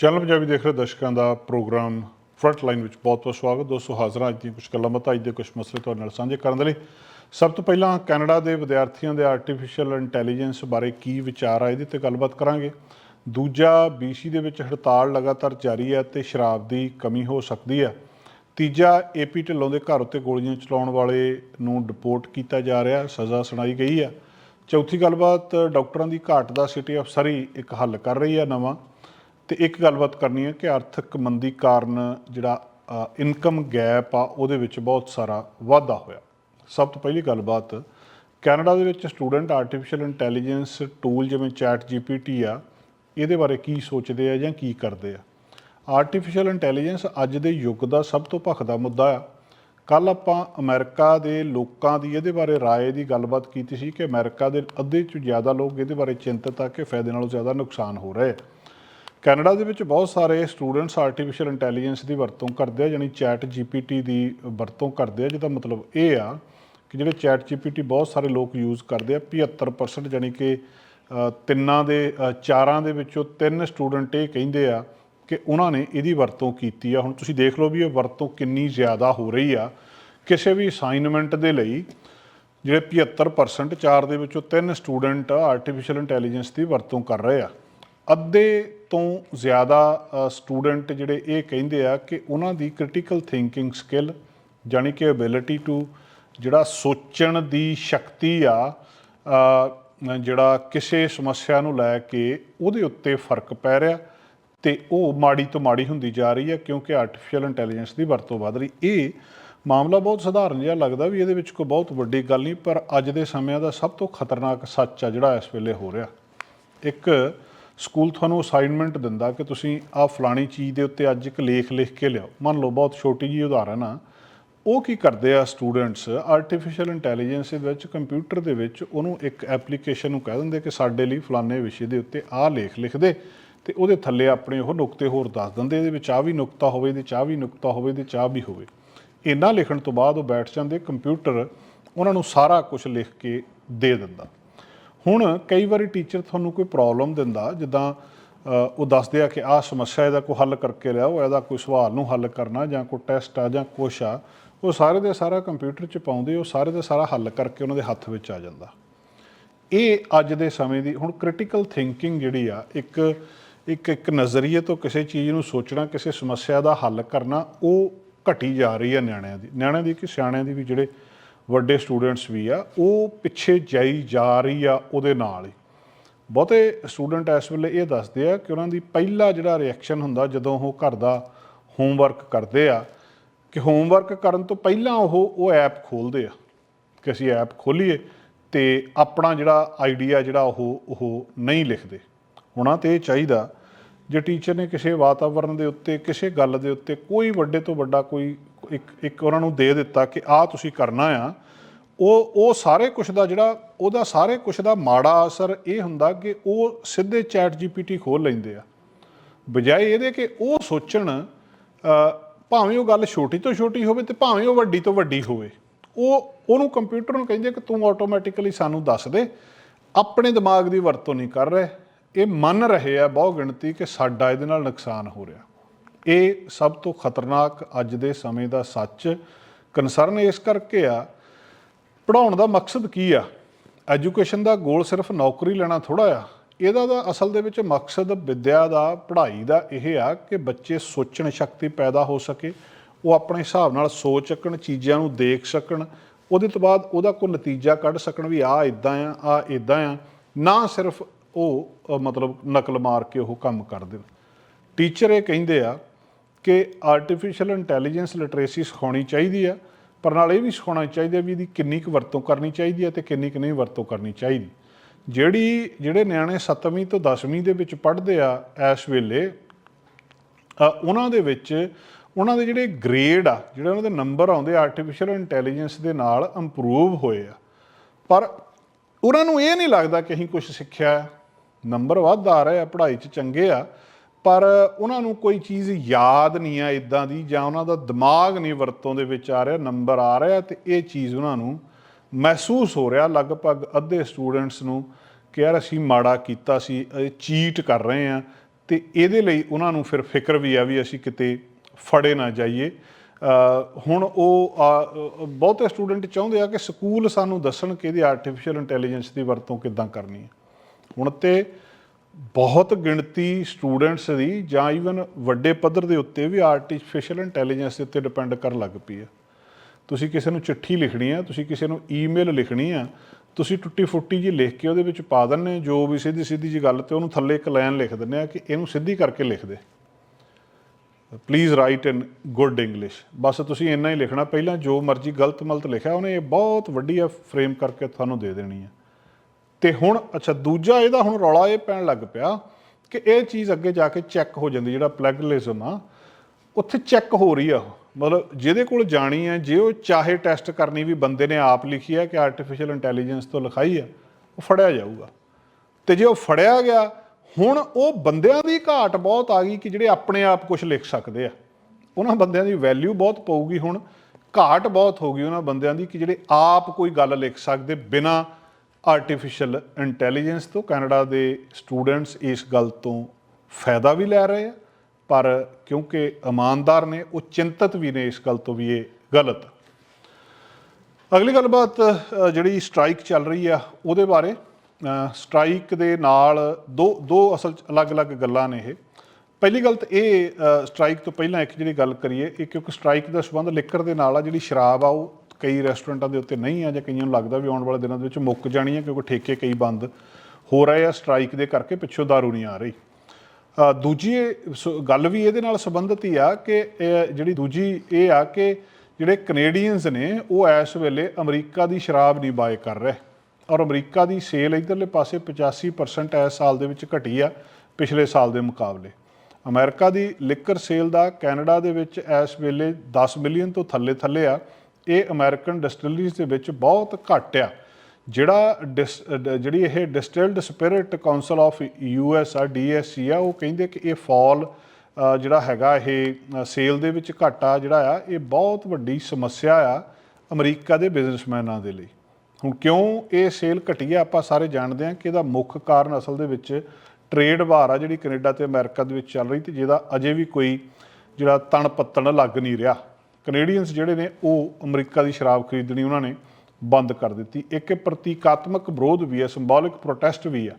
Channel Punjabi ਦੇਖ ਰਹੇ ਦਰਸ਼ਕਾਂ ਦਾ ਪ੍ਰੋਗਰਾਮ ਫਰੰਟ ਲਾਈਨ ਵਿੱਚ ਬਹੁਤ-ਬਹੁਤ ਸਵਾਗਤ। ਦੋਸਤੋ, ਹਾਜ਼ਰਾਂ ਅੱਜ ਦੀਆਂ ਕੁਝ ਗੱਲਾਂ ਬਾਤਾਂ। ਅੱਜ ਦੇ ਕੁਝ ਮਸਲੇ ਤੁਹਾਡੇ ਨਾਲ ਸਾਂਝੇ ਕਰਨ ਦੇ ਲਈ। ਸਭ ਤੋਂ ਪਹਿਲਾਂ ਕੈਨੇਡਾ ਦੇ ਵਿਦਿਆਰਥੀਆਂ ਦੇ ਆਰਟੀਫੀਸ਼ੀਅਲ ਇੰਟੈਲੀਜੈਂਸ ਬਾਰੇ ਕੀ ਵਿਚਾਰ ਆ, ਇਹਦੇ ਤੇ ਗੱਲਬਾਤ ਕਰਾਂਗੇ। ਦੂਜਾ ਬੀਸੀ ਦੇ ਵਿੱਚ ਹੜਤਾਲ ਲਗਾਤਾਰ ਜਾਰੀ ਹੈ ਤੇ ਸ਼ਰਾਬ ਦੀ ਕਮੀ ਹੋ ਸਕਦੀ ਹੈ। ਤੀਜਾ ਏਪੀ ਢਿੱਲੋਂ ਦੇ ਘਰ ਉੱਤੇ ਗੋਲੀਆਂ ਚਲਾਉਣ ਵਾਲੇ ਨੂੰ ਡਿਪੋਰਟ ਕੀਤਾ ਜਾ ਰਿਹਾ, ਸਜ਼ਾ ਸੁਣਾਈ ਗਈ ਹੈ। ਚੌਥੀ ਗੱਲਬਾਤ, ਡਾਕਟਰਾਂ ਦੀ ਘਾਟ ਦਾ ਸਿਟੀ ਅਫਸਰੀ ਇੱਕ ਹੱਲ ਕਰ ਰਹੀ ਹੈ ਨਵਾਂ। ਤੇ ਇੱਕ ਗੱਲਬਾਤ ਕਰਨੀ ਹੈ ਕਿ ਆਰਥਿਕ ਮੰਦੀ ਕਾਰਨ ਜਿਹੜਾ ਇਨਕਮ ਗੈਪ ਆ ਉਹਦੇ ਵਿੱਚ ਬਹੁਤ ਸਾਰਾ ਵਾਧਾ ਹੋਇਆ ਸਭ ਤੋਂ ਪਹਿਲੀ ਗੱਲਬਾਤ ਕੈਨੇਡਾ ਦੇ ਵਿੱਚ ਸਟੂਡੈਂਟ ਆਰਟੀਫੀਸ਼ੀਅਲ ਇੰਟੈਲੀਜੈਂਸ ਟੂਲ ਜਿਵੇਂ ਚੈਟ ਜੀਪੀਟੀ ਆ ਇਹਦੇ ਬਾਰੇ ਕੀ ਸੋਚਦੇ ਆ ਜਾਂ ਕੀ ਕਰਦੇ ਆ ਆਰਟੀਫੀਸ਼ੀਅਲ ਇੰਟੈਲੀਜੈਂਸ ਅੱਜ ਦੇ ਯੁੱਗ ਦਾ ਸਭ ਤੋਂ ਭਖਦਾ ਮੁੱਦਾ ਆ ਕੱਲ ਆਪਾਂ ਅਮਰੀਕਾ ਦੇ ਲੋਕਾਂ ਦੀ ਇਹਦੇ ਬਾਰੇ رائے ਦੀ ਗੱਲਬਾਤ ਕੀਤੀ ਸੀ ਕਿ ਅਮਰੀਕਾ ਦੇ ਅੱਧੇ ਤੋਂ ਜ਼ਿਆਦਾ ਲੋਕ ਇਹਦੇ ਬਾਰੇ ਚਿੰਤਤ ਆ ਕਿ ਫਾਇਦੇ ਨਾਲੋਂ ਜ਼ਿਆਦਾ ਨੁਕਸਾਨ ਹੋ ਰਿਹਾ ਹੈ ਕੈਨੇਡਾ ਦੇ ਵਿੱਚ ਬਹੁਤ ਸਾਰੇ ਸਟੂਡੈਂਟਸ ਆਰਟੀਫੀਸ਼ੀਅਲ ਇੰਟੈਲੀਜੈਂਸ ਦੀ ਵਰਤੋਂ ਕਰਦੇ ਆ ਯਾਨੀ ਚੈਟ ਜੀਪੀਟੀ ਦੀ ਵਰਤੋਂ ਕਰਦੇ ਆ, ਜਿਹਦਾ ਮਤਲਬ ਇਹ ਆ ਕਿ ਜਿਹੜੇ ਚੈਟ ਜੀਪੀਟੀ ਬਹੁਤ ਸਾਰੇ ਲੋਕ ਯੂਜ਼ ਕਰਦੇ ਆ 75% ਯਾਨੀ ਕਿ ਤਿੰਨਾਂ ਦੇ ਚਾਰਾਂ ਦੇ ਵਿੱਚੋਂ ਤਿੰਨ ਸਟੂਡੈਂਟ ਇਹ ਕਹਿੰਦੇ ਆ ਕਿ ਉਹਨਾਂ ਨੇ ਇਹਦੀ ਵਰਤੋਂ ਕੀਤੀ ਆ। ਹੁਣ ਤੁਸੀਂ ਦੇਖ ਲਓ ਵੀ ਇਹ ਵਰਤੋਂ ਕਿੰਨੀ ਜ਼ਿਆਦਾ ਹੋ ਰਹੀ ਆ। ਕਿਸੇ ਵੀ ਅਸਾਈਨਮੈਂਟ ਦੇ ਲਈ ਜਿਹੜੇ 75% ਚਾਰ ਦੇ ਵਿੱਚੋਂ ਤਿੰਨ ਸਟੂਡੈਂਟ ਆਰਟੀਫੀਸ਼ੀਅਲ ਇੰਟੈਲੀਜੈਂਸ ਦੀ ਵਰਤੋਂ ਕਰ ਰਹੇ ਆ। ਅੱਧੇ ਤੋਂ ਜ਼ਿਆਦਾ ਸਟੂਡੈਂਟ ਜਿਹੜੇ ਇਹ ਕਹਿੰਦੇ ਆ ਕਿ ਉਹਨਾਂ ਦੀ ਕ੍ਰਿਟੀਕਲ ਥਿੰਕਿੰਗ ਸਕਿੱਲ ਜਾਣੀ ਕਿ ਅਬਿਲਿਟੀ ਟੂ ਜਿਹੜਾ ਸੋਚਣ ਦੀ ਸ਼ਕਤੀ ਆ ਜਿਹੜਾ ਕਿਸੇ ਸਮੱਸਿਆ ਨੂੰ ਲੈ ਕੇ ਉਹਦੇ ਉੱਤੇ ਫ਼ਰਕ ਪੈ ਰਿਹਾ ਤੇ ਉਹ ਮਾੜੀ ਤੋਂ ਮਾੜੀ ਹੁੰਦੀ ਜਾ ਰਹੀ ਹੈ ਕਿਉਂਕਿ ਆਰਟੀਫੀਸ਼ੀਅਲ ਇੰਟੈਲੀਜੈਂਸ ਦੀ ਵਰਤੋਂ ਵੱਧ ਰਹੀ। ਇਹ ਮਾਮਲਾ ਬਹੁਤ ਸਧਾਰਨ ਜਿਹਾ ਲੱਗਦਾ ਵੀ ਇਹਦੇ ਵਿੱਚ ਕੋਈ ਬਹੁਤ ਵੱਡੀ ਗੱਲ ਨਹੀਂ, ਪਰ ਅੱਜ ਦੇ ਸਮਿਆਂ ਦਾ ਸਭ ਤੋਂ ਖਤਰਨਾਕ ਸੱਚ ਆ ਜਿਹੜਾ ਇਸ ਵੇਲੇ ਹੋ ਰਿਹਾ। ਇੱਕ ਸਕੂਲ ਤੁਹਾਨੂੰ ਅਸਾਈਨਮੈਂਟ ਦਿੰਦਾ ਕਿ ਤੁਸੀਂ ਆਹ ਫਲਾਣੀ ਚੀਜ਼ ਦੇ ਉੱਤੇ ਅੱਜ ਇੱਕ ਲੇਖ ਲਿਖ ਕੇ ਲਿਆਓ। ਮੰਨ ਲਓ, ਬਹੁਤ ਛੋਟੀ ਜੀ ਉਦਾਹਰਨ ਆ। ਉਹ ਕੀ ਕਰਦੇ ਆ ਸਟੂਡੈਂਟਸ ਆਰਟੀਫੀਸ਼ੀਅਲ ਇੰਟੈਲੀਜੈਂਸ ਦੇ ਵਿੱਚ ਕੰਪਿਊਟਰ ਦੇ ਵਿੱਚ, ਉਹਨੂੰ ਇੱਕ ਐਪਲੀਕੇਸ਼ਨ ਨੂੰ ਕਹਿ ਦਿੰਦੇ ਕਿ ਸਾਡੇ ਲਈ ਫਲਾਣੇ ਵਿਸ਼ੇ ਦੇ ਉੱਤੇ ਆਹ ਲੇਖ ਲਿਖ ਦੇ ਤੇ ਉਹਦੇ ਥੱਲੇ ਆਪਣੇ ਉਹ ਨੁਕਤੇ ਹੋਰ ਦੱਸ ਦਿੰਦੇ, ਇਹਦੇ ਵਿੱਚ ਆਹ ਵੀ ਨੁਕਤਾ ਹੋਵੇ, ਇਹਦੇ ਚ ਆਹ ਵੀ ਨੁਕਤਾ ਹੋਵੇ, ਇਹਦੇ ਚ ਆਹ ਵੀ ਹੋਵੇ। ਇਹਨਾਂ ਲਿਖਣ ਤੋਂ ਬਾਅਦ ਉਹ ਬੈਠ ਜਾਂਦੇ ਕੰਪਿਊਟਰ ਉਹਨਾਂ ਨੂੰ ਸਾਰਾ ਕੁਝ ਲਿਖ ਕੇ ਦੇ ਦਿੰਦਾ। ਹੁਣ ਕਈ ਵਾਰੀ ਟੀਚਰ ਤੁਹਾਨੂੰ ਕੋਈ ਪ੍ਰੋਬਲਮ ਦਿੰਦਾ, ਜਿੱਦਾਂ ਉਹ ਦੱਸਦੇ ਆ ਕਿ ਆਹ ਸਮੱਸਿਆ ਇਹਦਾ ਕੋਈ ਹੱਲ ਕਰਕੇ ਲਿਆਓ, ਇਹਦਾ ਕੋਈ ਸਵਾਲ ਨੂੰ ਹੱਲ ਕਰਨਾ ਜਾਂ ਕੋਈ ਟੈਸਟ ਆ ਜਾਂ ਕੁਛ ਆ, ਉਹ ਸਾਰੇ ਦੇ ਸਾਰਾ ਕੰਪਿਊਟਰ 'ਚ ਪਾਉਂਦੇ, ਉਹ ਸਾਰੇ ਦਾ ਸਾਰਾ ਹੱਲ ਕਰਕੇ ਉਹਨਾਂ ਦੇ ਹੱਥ ਵਿੱਚ ਆ ਜਾਂਦਾ। ਇਹ ਅੱਜ ਦੇ ਸਮੇਂ ਦੀ, ਹੁਣ ਕ੍ਰਿਟੀਕਲ ਥਿੰਕਿੰਗ ਜਿਹੜੀ ਆ, ਇੱਕ ਇੱਕ ਇੱਕ ਨਜ਼ਰੀਏ ਤੋਂ ਕਿਸੇ ਚੀਜ਼ ਨੂੰ ਸੋਚਣਾ, ਕਿਸੇ ਸਮੱਸਿਆ ਦਾ ਹੱਲ ਕਰਨਾ, ਉਹ ਘਟੀ ਜਾ ਰਹੀ ਹੈ ਨਿਆਣਿਆਂ ਦੀ ਨਿਆਣਿਆਂ ਦੀ ਕਿ ਸਿਆਣਿਆਂ ਦੀ ਵੀ ਜਿਹੜੇ ਵੱਡੇ ਸਟੂਡੈਂਟਸ ਵੀ ਆ, ਉਹ ਪਿੱਛੇ ਜਾਈ ਜਾ ਰਹੀ ਆ ਉਹਦੇ ਨਾਲ ਹੀ। ਬਹੁਤੇ ਸਟੂਡੈਂਟ ਇਸ ਵੇਲੇ ਇਹ ਦੱਸਦੇ ਆ ਕਿ ਉਹਨਾਂ ਦੀ ਪਹਿਲਾ ਜਿਹੜਾ ਰਿਐਕਸ਼ਨ ਹੁੰਦਾ ਜਦੋਂ ਉਹ ਘਰ ਦਾ ਹੋਮਵਰਕ ਕਰਦੇ ਆ, ਕਿ ਹੋਮਵਰਕ ਕਰਨ ਤੋਂ ਪਹਿਲਾਂ ਉਹ ਉਹ ਐਪ ਖੋਲਦੇ ਆ ਕਿ ਅਸੀਂ ਐਪ ਖੋਲੀਏ ਤੇ ਆਪਣਾ ਜਿਹੜਾ ਆਈਡੀਆ ਜਿਹੜਾ ਉਹ ਉਹ ਨਹੀਂ ਲਿਖਦੇ। ਉਹਨਾਂ ਤੇ ਇਹ ਚਾਹੀਦਾ ਜੇ ਟੀਚਰ ਨੇ ਕਿਸੇ ਵਾਤਾਵਰਣ ਦੇ ਉੱਤੇ, ਕਿਸੇ ਗੱਲ ਦੇ ਉੱਤੇ ਕੋਈ ਵੱਡੇ ਤੋਂ ਵੱਡਾ ਕੋਈ ਇੱਕ ਇੱਕ ਉਹਨਾਂ ਨੂੰ ਦੇ ਦਿੱਤਾ ਕਿ ਆਹ ਤੁਸੀਂ ਕਰਨਾ ਆ। ਉਹ ਉਹ ਸਾਰੇ ਕੁਝ ਦਾ ਜਿਹੜਾ, ਉਹਦਾ ਸਾਰੇ ਕੁਝ ਦਾ ਮਾੜਾ ਅਸਰ ਇਹ ਹੁੰਦਾ ਕਿ ਉਹ ਸਿੱਧੇ ਚੈਟ ਜੀਪੀਟੀ ਖੋਲ ਲੈਂਦੇ ਆ। ਬਜਾਏ ਇਹਦੇ ਕਿ ਉਹ ਸੋਚਣ ਭਾਵੇਂ ਉਹ ਗੱਲ ਛੋਟੀ ਤੋਂ ਛੋਟੀ ਹੋਵੇ ਤੇ ਭਾਵੇਂ ਉਹ ਵੱਡੀ ਤੋਂ ਵੱਡੀ ਹੋਵੇ। ਉਹ, ਉਹਨੂੰ ਕੰਪਿਊਟਰ ਨੂੰ ਕਹਿੰਦੇ ਕਿ ਤੂੰ ਆਟੋਮੈਟਿਕਲੀ ਸਾਨੂੰ ਦੱਸ ਦੇ, ਆਪਣੇ ਦਿਮਾਗ ਦੀ ਵਰਤੋਂ ਨਹੀਂ ਕਰ ਰਹੇ। ਇਹ ਮੰਨ ਰਹੇ ਆ ਬਹੁ ਗਿਣਤੀ ਕਿ ਸਾਡਾ ਇਹਦੇ ਨਾਲ ਨੁਕਸਾਨ ਹੋ ਰਿਹਾ। ਇਹ ਸਭ ਤੋਂ ਖਤਰਨਾਕ ਅੱਜ ਦੇ ਸਮੇਂ ਦਾ ਸੱਚ ਕਨਸਰਨ ਇਸ ਕਰਕੇ ਆ ਪੜਾਉਣ ਦਾ ਮਕਸਦ ਕੀ ਆ? ਐਜੂਕੇਸ਼ਨ ਦਾ ਗੋਲ ਸਿਰਫ ਨੌਕਰੀ ਲੈਣਾ ਥੋੜਾ ਆ। ਇਹਦਾ ਦਾ ਅਸਲ ਦੇ ਵਿੱਚ ਮਕਸਦ ਵਿਦਿਆ ਦਾ, ਪੜ੍ਹਾਈ ਦਾ ਇਹ ਆ ਕਿ ਬੱਚੇ ਸੋਚਣ ਸ਼ਕਤੀ ਪੈਦਾ ਹੋ ਸਕੇ, ਉਹ ਆਪਣੇ ਹਿਸਾਬ ਨਾਲ ਸੋਚ ਸਕਣ, ਚੀਜ਼ਾਂ ਨੂੰ ਦੇਖ ਸਕਣ, ਉਹਦੇ ਤੋਂ ਬਾਅਦ ਉਹਦਾ ਕੋਈ ਨਤੀਜਾ ਕੱਢ ਸਕਣ ਵੀ ਆ ਇਦਾਂ ਆ ਆ ਇਦਾਂ ਆ। ਨਾ ਸਿਰਫ ਉਹ ਮਤਲਬ ਨਕਲ ਮਾਰ ਕੇ ਉਹ ਕੰਮ ਕਰਦੇ ਟੀਚਰ ਇਹ ਕਹਿੰਦੇ ਆ ਕਿ ਆਰਟੀਫੀਸ਼ੀਅਲ ਇੰਟੈਲੀਜੈਂਸ ਲਿਟਰੇਸੀ ਸਿਖਾਉਣੀ ਚਾਹੀਦੀ ਆ, ਪਰ ਨਾਲ ਇਹ ਵੀ ਸਿਖਾਉਣਾ ਚਾਹੀਦਾ ਵੀ ਇਹਦੀ ਕਿੰਨੀ ਕੁ ਵਰਤੋਂ ਕਰਨੀ ਚਾਹੀਦੀ ਹੈ ਤੇ ਕਿੰਨੀ ਕੁ ਨਹੀਂ ਵਰਤੋਂ ਕਰਨੀ ਚਾਹੀਦੀ। ਜਿਹੜੀ, ਜਿਹੜੇ ਨਿਆਣੇ 7ਵੀਂ ਤੋਂ 10ਵੀਂ ਦੇ ਵਿੱਚ ਪੜ੍ਹਦੇ ਆ ਇਸ ਵੇਲੇ ਉਹਨਾਂ ਦੇ ਵਿੱਚ ਉਹਨਾਂ ਦੇ ਜਿਹੜੇ ਗ੍ਰੇਡ ਆ, ਜਿਹੜੇ ਉਹਨਾਂ ਦੇ ਨੰਬਰ ਆਉਂਦੇ ਆਰਟੀਫੀਸ਼ੀਅਲ ਇੰਟੈਲੀਜੈਂਸ ਦੇ ਨਾਲ ਇੰਪਰੂਵ ਹੋਏ ਆ। ਪਰ ਉਹਨਾਂ ਨੂੰ ਇਹ ਨਹੀਂ ਲੱਗਦਾ ਕਿ ਅਸੀਂ ਕੁਝ ਸਿੱਖਿਆ ਨੰਬਰ ਵੱਧ ਆ ਰਹੇ ਆ, ਪੜ੍ਹਾਈ 'ਚ ਚੰਗੇ ਆ। ਪਰ ਉਹਨਾਂ ਨੂੰ ਕੋਈ ਚੀਜ਼ ਯਾਦ ਨਹੀਂ ਆ ਇਦਾਂ ਦੀ ਜਾਂ ਉਹਨਾਂ ਦਾ ਦਿਮਾਗ ਨਹੀਂ ਵਰਤੋਂ ਦੇ ਵਿੱਚ ਆ ਰਿਹਾ, ਨੰਬਰ ਆ ਰਿਹਾ ਤੇ ਇਹ ਚੀਜ਼ ਉਹਨਾਂ ਨੂੰ ਮਹਿਸੂਸ ਹੋ ਰਿਹਾ। ਲਗਭਗ ਅੱਧੇ ਸਟੂਡੈਂਟਸ ਨੂੰ ਕਿ ਯਾਰ ਅਸੀਂ ਮਾੜਾ ਕੀਤਾ ਸੀ ਚੀਟ ਕਰ ਰਹੇ ਆ ਤੇ ਇਹਦੇ ਲਈ ਉਹਨਾਂ ਨੂੰ ਫਿਰ ਫਿਕਰ ਵੀ ਆ ਵੀ ਅਸੀਂ ਕਿਤੇ ਫੜੇ ਨਾ ਜਾਈਏ। ਹੁਣ ਉਹ ਬਹੁਤੇ ਸਟੂਡੈਂਟ ਚਾਹੁੰਦੇ ਆ ਕਿ ਸਕੂਲ ਸਾਨੂੰ ਦੱਸਣ ਕਿ ਇਹਦੀ ਆਰਟੀਫੀਸ਼ੀਅਲ ਇੰਟੈਲੀਜੈਂਸ ਦੀ ਵਰਤੋਂ ਕਿੱਦਾਂ ਕਰਨੀ ਹੈ। ਹੁਣ ਤੇ ਬਹੁਤ ਗਿਣਤੀ ਸਟੂਡੈਂਟਸ ਦੀ ਜਾਂ ਈਵਨ ਵੱਡੇ ਪੱਧਰ ਦੇ ਉੱਤੇ ਵੀ ਆਰਟੀਫੀਸ਼ੀਅਲ ਇੰਟੈਲੀਜੈਂਸ ਦੇ ਉੱਤੇ ਡਿਪੈਂਡ ਕਰਨ ਲੱਗ ਪਈ ਹੈ ਤੁਸੀਂ ਕਿਸੇ ਨੂੰ ਚਿੱਠੀ ਲਿਖਣੀ ਆ, ਤੁਸੀਂ ਕਿਸੇ ਨੂੰ ਈਮੇਲ ਲਿਖਣੀ ਆ, ਤੁਸੀਂ ਟੁੱਟੀ ਫੁੱਟੀ ਜੀ ਲਿਖ ਕੇ ਉਹਦੇ ਵਿੱਚ ਪਾ ਦਿੰਨੇ ਜੋ ਵੀ ਸਿੱਧੀ ਸਿੱਧੀ ਜੀ ਗੱਲ ਤੇ ਉਹਨੂੰ ਥੱਲੇ ਇੱਕ ਲਾਈਨ ਲਿਖ ਦਿੰਨੇ ਆ ਕਿ ਇਹਨੂੰ ਸਿੱਧੀ ਕਰਕੇ ਲਿਖ ਦੇ। Please write in good English ਬਸ ਤੁਸੀਂ ਇੰਨਾ ਹੀ ਲਿਖਣਾ, ਪਹਿਲਾਂ ਜੋ ਮਰਜ਼ੀ ਗਲਤ ਮਲਤ ਲਿਖਿਆ, ਉਹਨੇ ਇਹ ਬਹੁਤ ਵੱਡੀ ਫਰੇਮ ਕਰਕੇ ਤੁਹਾਨੂੰ ਦੇ ਦੇਣੀ ਹੈ ਤੇ ਹੁਣ, ਅੱਛਾ, ਦੂਜਾ ਇਹਦਾ ਹੁਣ ਰੌਲਾ ਇਹ ਪੈਣ ਲੱਗ ਪਿਆ ਕਿ ਇਹ ਚੀਜ਼ ਅੱਗੇ ਜਾ ਕੇ ਚੈੱਕ ਹੋ ਜਾਂਦੀ, ਜਿਹੜਾ ਪਲੈਗਲਿਜ਼ਮ ਆ, ਉੱਥੇ ਚੈੱਕ ਹੋ ਰਹੀ ਆ ਉਹ। ਮਤਲਬ ਜਿਹਦੇ ਕੋਲ ਜਾਣੀ ਹੈ ਜੇ ਉਹ ਚਾਹੇ ਟੈਸਟ ਕਰਨੀ ਵੀ ਬੰਦੇ ਨੇ ਆਪ ਲਿਖੀ ਹੈ ਕਿ ਆਰਟੀਫੀਸ਼ੀਅਲ ਇੰਟੈਲੀਜੈਂਸ ਤੋਂ ਲਿਖਾਈ ਆ, ਉਹ ਫੜਿਆ ਜਾਊਗਾ। ਤੇ ਜੇ ਉਹ ਫੜਿਆ ਗਿਆ, ਹੁਣ ਉਹ ਬੰਦਿਆਂ ਦੀ ਘਾਟ ਬਹੁਤ ਆ ਗਈ ਕਿ ਜਿਹੜੇ ਆਪਣੇ ਆਪ ਕੁਝ ਲਿਖ ਸਕਦੇ ਆ। ਉਹਨਾਂ ਬੰਦਿਆਂ ਦੀ ਵੈਲਿਊ ਬਹੁਤ ਪਊਗੀ ਹੁਣ, ਘਾਟ ਬਹੁਤ ਹੋ ਗਈ ਉਹਨਾਂ ਬੰਦਿਆਂ ਦੀ ਕਿ ਜਿਹੜੇ ਆਪ ਕੋਈ ਗੱਲ ਲਿਖ ਸਕਦੇ ਬਿਨਾ ਆਰਟੀਫੀਸ਼ੀਅਲ ਇੰਟੈਲੀਜੈਂਸ ਤੋਂ ਕੈਨੇਡਾ ਦੇ ਸਟੂਡੈਂਟਸ ਇਸ ਗੱਲ ਤੋਂ ਫਾਇਦਾ ਵੀ ਲੈ ਰਹੇ ਆ, ਪਰ ਕਿਉਂਕਿ ਇਮਾਨਦਾਰ ਨੇ, ਉਹ ਚਿੰਤਤ ਵੀ ਨੇ ਇਸ ਗੱਲ ਤੋਂ ਵੀ ਇਹ ਗਲਤ। ਅਗਲੀ ਗੱਲਬਾਤ ਜਿਹੜੀ ਸਟ੍ਰਾਈਕ ਚੱਲ ਰਹੀ ਆ, ਉਹਦੇ ਬਾਰੇ ਸਟ੍ਰਾਈਕ ਦੇ ਨਾਲ ਦੋ ਦੋ ਅਸਲ 'ਚ ਅਲੱਗ-ਅਲੱਗ ਗੱਲਾਂ ਨੇ ਇਹ। ਪਹਿਲੀ ਗੱਲ ਤਾਂ ਇਹ ਸਟ੍ਰਾਈਕ ਤੋਂ ਪਹਿਲਾਂ ਇੱਕ ਜਿਹੜੀ ਗੱਲ ਕਰੀਏ, ਇਹ ਕਿਉਂਕਿ ਸਟ੍ਰਾਈਕ ਦਾ ਸੰਬੰਧ ਲਿਕਰ ਦੇ ਨਾਲ ਆ, ਜਿਹੜੀ ਸ਼ਰਾਬ ਆ, ਉਹ ਕਈ ਰੈਸਟੋਰੈਂਟਾਂ ਦੇ ਉੱਤੇ ਨਹੀਂ ਆ ਜਾਂ ਕਈਆਂ ਨੂੰ ਲੱਗਦਾ ਵੀ ਆਉਣ ਵਾਲੇ ਦਿਨਾਂ ਦੇ ਵਿੱਚ ਮੁੱਕ ਜਾਣੀ ਹੈ ਕਿਉਂਕਿ ਠੇਕੇ ਕਈ ਬੰਦ। ਹੋ ਰਹੇ ਆ ਸਟ੍ਰਾਈਕ ਦੇ ਕਰਕੇ ਪਿੱਛੋਂ ਦਾਰੂ ਨਹੀਂ ਆ ਰਹੀ। ਦੂਜੀ ਇਹ ਸ- ਗੱਲ ਵੀ ਇਹਦੇ ਨਾਲ ਸੰਬੰਧਿਤ ਹੀ ਆ ਕਿ ਜਿਹੜੀ ਦੂਜੀ ਇਹ ਆ ਕਿ ਜਿਹੜੇ ਕੈਨੇਡੀਅਨਸ ਨੇ ਉਹ ਇਸ ਵੇਲੇ ਅਮਰੀਕਾ ਦੀ ਸ਼ਰਾਬ ਨਹੀਂ ਬਾਏ ਕਰ ਰਹੇ ਔਰ ਅਮਰੀਕਾ ਦੀ ਸੇਲ ਇਧਰਲੇ ਪਾਸੇ 85% ਇਸ ਸਾਲ ਦੇ ਵਿੱਚ ਘਟੀ ਆ ਪਿਛਲੇ ਸਾਲ ਦੇ ਮੁਕਾਬਲੇ। ਅਮਰੀਕਾ ਦੀ ਲਿਕਰ ਸੇਲ ਦਾ ਕੈਨੇਡਾ ਦੇ ਵਿੱਚ ਇਸ ਵੇਲੇ 10 ਮਿਲੀਅਨ ਤੋਂ ਥੱਲੇ ਥੱਲੇ ਆ। ਇਹ ਅਮਰੀਕਨ ਡਿਸਟਿਲਰੀਜ਼ ਦੇ ਵਿੱਚ ਬਹੁਤ ਘੱਟ ਆ। ਜਿਹੜਾ ਡਿਸ- ਡ- ਜਿਹੜੀ ਇਹ distilled spirit council of U S ਆ ਡੀਐਸਸੀ ਆ, ਉਹ ਕਹਿੰਦੇ ਕਿ ਇਹ ਫਾਲ ਜਿਹੜਾ ਹੈਗਾ ਇਹ ਸੇਲ ਦੇ ਵਿੱਚ ਘਾਟਾ ਜਿਹੜਾ ਆ, ਇਹ ਬਹੁਤ ਵੱਡੀ ਸਮੱਸਿਆ ਆ ਅਮਰੀਕਾ ਦੇ ਬਿਜ਼ਨਸਮੈਨਾਂ ਦੇ ਲਈ। ਹੁਣ ਕਿਉਂ ਇਹ ਸੇਲ ਘਟੀ ਆ? ਆਪਾਂ ਸਾਰੇ ਜਾਣਦੇ ਹਾਂ ਕਿ ਇਹਦਾ ਮੁੱਖ ਕਾਰਨ ਅਸਲ ਦੇ ਵਿੱਚ ਟ੍ਰੇਡ ਵਾਰ ਆ, ਜਿਹੜੀ ਕੈਨੇਡਾ ਤੇ ਅਮਰੀਕਾ ਦੇ ਵਿੱਚ ਚੱਲ ਰਹੀ ਤੇ ਜਿਹਦਾ ਅਜੇ ਵੀ ਕੋਈ ਜਿਹੜਾ ਤਣ ਪੱਤਣ ਲੱਗ ਨਹੀਂ ਰਿਹਾ। ਕੈਨੇਡੀਅਨਸ ਜਿਹੜੇ ਨੇ, ਉਹ ਅਮਰੀਕਾ ਦੀ ਸ਼ਰਾਬ ਖਰੀਦਣੀ ਉਹਨਾਂ ਨੇ ਬੰਦ ਕਰ ਦਿੱਤੀ। ਇੱਕ ਪ੍ਰਤੀਕਾਤਮਕ ਵਿਰੋਧ ਵੀ ਹੈ ਸਿੰਬੋਲਿਕ ਪ੍ਰੋਟੈਸਟ ਵੀ ਆ।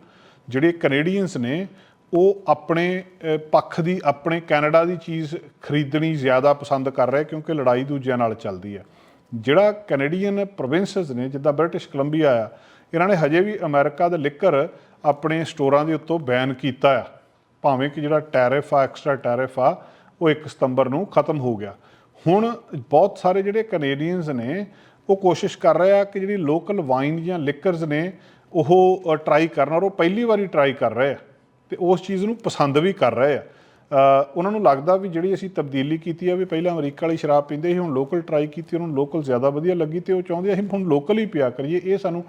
ਜਿਹੜੇ ਕੈਨੇਡੀਅਨਸ ਨੇ, ਉਹ ਆਪਣੇ ਪੱਖ ਦੀ, ਆਪਣੇ ਕੈਨੇਡਾ ਦੀ ਚੀਜ਼ ਖਰੀਦਣੀ ਜ਼ਿਆਦਾ ਪਸੰਦ ਕਰ ਰਹੇ, ਕਿਉਂਕਿ ਲੜਾਈ ਦੂਜਿਆਂ ਨਾਲ ਚੱਲਦੀ ਹੈ। ਜਿਹੜਾ ਕੈਨੇਡੀਅਨ ਪ੍ਰੋਵਿੰਸਸ ਨੇ, ਜਿੱਦਾਂ ਬ੍ਰਿਟਿਸ਼ ਕੋਲੰਬੀਆ ਆ, ਇਹਨਾਂ ਨੇ ਹਜੇ ਵੀ ਅਮਰੀਕਾ ਦਾ ਲਿਕਰ ਆਪਣੇ ਸਟੋਰਾਂ ਦੇ ਉੱਤੋਂ ਬੈਨ ਕੀਤਾ ਆ। ਭਾਵੇਂ ਕਿ ਜਿਹੜਾ ਟੈਰਿਫ ਆ ਐਕਸਟਰਾ ਟੈਰਿਫ ਆ, ਉਹ 1 ਸਤੰਬਰ ਨੂੰ ਖਤਮ ਹੋ ਗਿਆ। ਹੁਣ ਬਹੁਤ ਸਾਰੇ ਜਿਹੜੇ ਕੈਨੇਡੀਅਨਸ ਨੇ, ਉਹ ਕੋਸ਼ਿਸ਼ ਕਰ ਰਹੇ ਆ ਕਿ ਜਿਹੜੀ ਲੋਕਲ ਵਾਈਨ ਜਾਂ ਲਿਕਰਸ ਨੇ, ਉਹ ਟਰਾਈ ਕਰਨ ਔਰ ਉਹ ਪਹਿਲੀ ਵਾਰੀ ਟਰਾਈ ਕਰ ਰਹੇ ਆ ਤੇ ਉਸ ਚੀਜ਼ ਨੂੰ ਪਸੰਦ ਵੀ ਕਰ ਰਹੇ ਆ। ਉਹਨਾਂ ਨੂੰ ਲੱਗਦਾ ਵੀ ਜਿਹੜੀ ਅਸੀਂ ਤਬਦੀਲੀ ਕੀਤੀ ਆ ਵੀ ਪਹਿਲਾਂ ਅਮਰੀਕਾ ਵਾਲੀ ਸ਼ਰਾਬ ਪੀਂਦੇ ਸੀ, ਹੁਣ ਲੋਕਲ ਟਰਾਈ ਕੀਤੀ, ਉਹਨਾਂ ਨੂੰ ਲੋਕਲ ਜ਼ਿਆਦਾ ਵਧੀਆ ਲੱਗੀ ਤੇ ਉਹ ਚਾਹੁੰਦੇ ਅਸੀਂ ਹੁਣ ਲੋਕਲ ਹੀ ਪਿਆ ਕਰੀਏ। ਇਹ ਸਾਨੂੰ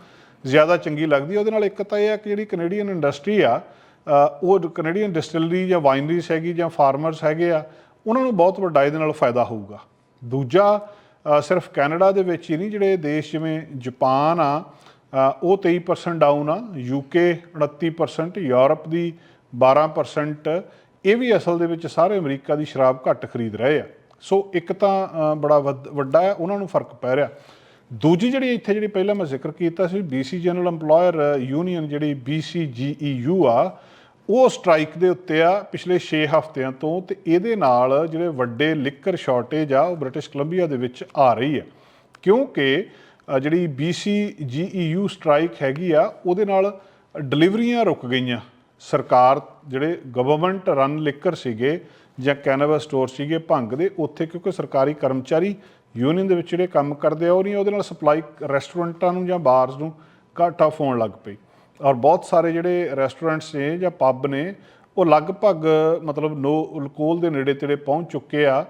ਜ਼ਿਆਦਾ ਚੰਗੀ ਲੱਗਦੀ ਹੈ ਉਹਦੇ ਨਾਲ ਇੱਕ ਤਾਂ ਇਹ ਆ ਕਿ ਜਿਹੜੀ ਕੈਨੇਡੀਅਨ ਇੰਡਸਟਰੀ ਆ ਉਹ ਕੈਨੇਡੀਅਨ ਡਿਸਟਿਲਰੀ ਜਾਂ ਵਾਈਨਰੀਜ਼ ਹੈਗੀ ਜਾਂ ਫਾਰਮਰਸ ਹੈਗੇ ਆ ਉਹਨਾਂ ਨੂੰ ਬਹੁਤ ਵੱਡਾ ਇਹਦੇ ਨਾਲ ਫਾਇਦਾ ਹੋਊਗਾ। ਦੂਜਾ ਸਿਰਫ ਕੈਨੇਡਾ ਦੇ ਵਿੱਚ ਹੀ ਨਹੀਂ, ਜਿਹੜੇ ਦੇਸ਼ ਜਿਵੇਂ ਜਾਪਾਨ ਆ ਉਹ 23% ਡਾਊਨ ਆ ਯੂਕੇ 29% ਯੂਰਪ ਦੀ 12% ਇਹ ਵੀ ਅਸਲ ਦੇ ਵਿੱਚ ਸਾਰੇ ਅਮਰੀਕਾ ਦੀ ਸ਼ਰਾਬ ਘੱਟ ਖਰੀਦ ਰਹੇ ਆ। ਸੋ ਇੱਕ ਤਾਂ ਬੜਾ ਵੱਧ- ਵੱਡਾ ਹੈ, ਉਹਨਾਂ ਨੂੰ ਫ਼ਰਕ ਪੈ ਰਿਹਾ। ਦੂਜੀ ਜਿਹੜੀ ਇੱਥੇ ਜਿਹੜੀ ਪਹਿਲਾਂ ਮੈਂ ਜ਼ਿਕਰ ਕੀਤਾ ਸੀ BC ਜਨਰਲ EMPLOYER ਯੂਨੀਅਨ ਜਿਹੜੀ BCGEU ਆ ਉਹ ਸਟ੍ਰਾਈਕ ਦੇ ਉੱਤੇ ਆ ਪਿਛਲੇ 6 ਹਫ਼ਤਿਆਂ ਤੋਂ ਤੇ ਇਹਦੇ ਨਾਲ ਜਿਹੜੇ ਵੱਡੇ ਲਿਕਰ ਸ਼ਾਰਟੇਜ ਆ ਉਹ ਬ੍ਰਿਟਿਸ਼ ਕੋਲੰਬੀਆ ਦੇ ਵਿੱਚ ਆ ਰਹੀ ਹੈ। ਕਿਉਂਕਿ ਅ, ਜਿਹੜੀ BCGEU ਸਟ੍ਰਾਈਕ ਹੈਗੀ ਆ ਉਹਦੇ ਨਾਲ ਡਿਲੀਵਰੀਆਂ ਰੁਕ ਗਈਆਂ। ਸਰਕਾਰ ਜਿਹੜੇ ਗਵਰਨਮੈਂਟ ਰਨ ਲਿਕਰ ਸੀਗੇ ਜਾਂ ਕੈਨਵਸ ਸਟੋਰ ਸੀਗੇ ਭੰਗ ਦੇ ਉੱਥੇ ਕਿਉਂਕਿ ਸਰਕਾਰੀ ਕਰਮਚਾਰੀ ਯੂਨੀਅਨ ਦੇ ਵਿੱਚ ਜਿਹੜੇ ਕੰਮ ਕਰਦੇ ਆ ਉਹ ਨਹੀਂ ਉਹਦੇ ਨਾਲ ਸਪਲਾਈ ਰੈਸਟੋਰੈਂਟਾਂ ਨੂੰ ਜਾਂ ਬਾਰਸ ਨੂੰ ਘਾਟਾ ਫੋਨ ਲੱਗ ਪਈ। ਔਰ ਬਹੁਤ ਸਾਰੇ ਜਿਹੜੇ ਰੈਸਟੋਰੈਂਟਸ ਨੇ ਜਾਂ ਪੱਬ ਨੇ, ਉਹ ਲਗਭਗ ਮਤਲਬ ਨੋ ਅਲਕੋਹਲ ਦੇ ਨੇੜੇ ਤੇੜੇ ਪਹੁੰਚ ਚੁੱਕੇ ਆ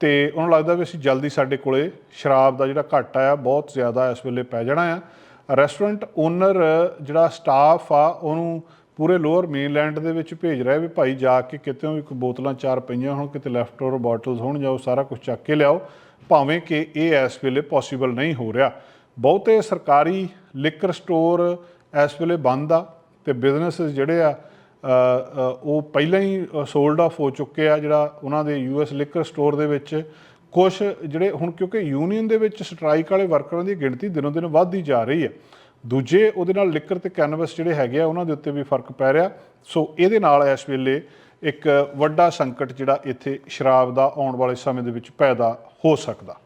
ਤੇ ਉਹਨੂੰ ਲੱਗਦਾ ਵੀ ਅਸੀਂ ਜਲਦੀ ਸਾਡੇ ਕੋਲੇ ਸ਼ਰਾਬ ਦਾ ਜਿਹੜਾ ਘਾਟਾ ਆ, ਬਹੁਤ ਜ਼ਿਆਦਾ ਇਸ ਵੇਲੇ ਪੈ ਜਾਣਾ ਆ। ਰੈਸਟੋਰੈਂਟ ਓਨਰ ਜਿਹੜਾ ਸਟਾਫ ਆ, ਉਹਨੂੰ ਪੂਰੇ ਲੋਅਰ ਮੇਨਲੈਂਡ ਦੇ ਵਿੱਚ ਭੇਜ ਰਿਹਾ ਵੀ ਭਾਈ ਜਾ ਕੇ ਕਿਤੇ ਵੀ ਕੋਈ ਬੋਤਲਾਂ ਚਾਰ ਪਈਆਂ ਹੋਣ, ਕਿਤੇ ਲੈਫਟ ਓਵਰ ਬੋਟਲਸ ਹੋਣ ਜਾਂ ਉਹ ਸਾਰਾ ਕੁਝ ਚੱਕ ਕੇ ਲਿਆਓ, ਭਾਵੇਂ ਕਿ ਇਹ ਇਸ ਵੇਲੇ ਪੋਸੀਬਲ ਨਹੀਂ ਹੋ ਰਿਹਾ। ਬਹੁਤੇ ਸਰਕਾਰੀ ਲਿਕਰ ਸਟੋਰ ਇਸ ਵੇਲੇ ਬੰਦ ਆ ਤੇ ਬਿਜ਼ਨੈਸ ਜਿਹੜੇ ਆ ਉਹ ਪਹਿਲਾਂ ਹੀ ਸੋਲਡ ਆਫ ਹੋ ਚੁੱਕੇ ਆ ਜਿਹੜਾ ਉਹਨਾਂ ਦੇ ਯੂਐਸ ਲਿਕਰ ਸਟੋਰ ਦੇ ਵਿੱਚ। ਕੁਝ ਜਿਹੜੇ ਹੁਣ ਕਿਉਂਕਿ ਯੂਨੀਅਨ ਦੇ ਵਿੱਚ ਸਟ੍ਰਾਈਕ ਵਾਲੇ ਵਰਕਰਾਂ ਦੀ ਗਿਣਤੀ ਦਿਨੋਂ ਦਿਨ ਵੱਧਦੀ ਜਾ ਰਹੀ ਹੈ ਦੂਜੇ ਉਹਦੇ ਨਾਲ ਲਿਕਰ ਤੇ ਕੈਨਵਸ ਜਿਹੜੇ ਹੈਗੇ ਆ, ਉਹਨਾਂ ਦੇ ਉੱਤੇ ਵੀ ਫ਼ਰਕ ਪੈ ਰਿਹਾ। ਸੋ ਇਹਦੇ ਨਾਲ ਇਸ ਵੇਲੇ ਇੱਕ ਵੱਡਾ ਸੰਕਟ ਜਿਹੜਾ ਇੱਥੇ ਸ਼ਰਾਬ ਦਾ ਆਉਣ ਵਾਲੇ ਸਮੇਂ ਦੇ ਵਿੱਚ ਪੈਦਾ ਹੋ ਸਕਦਾ।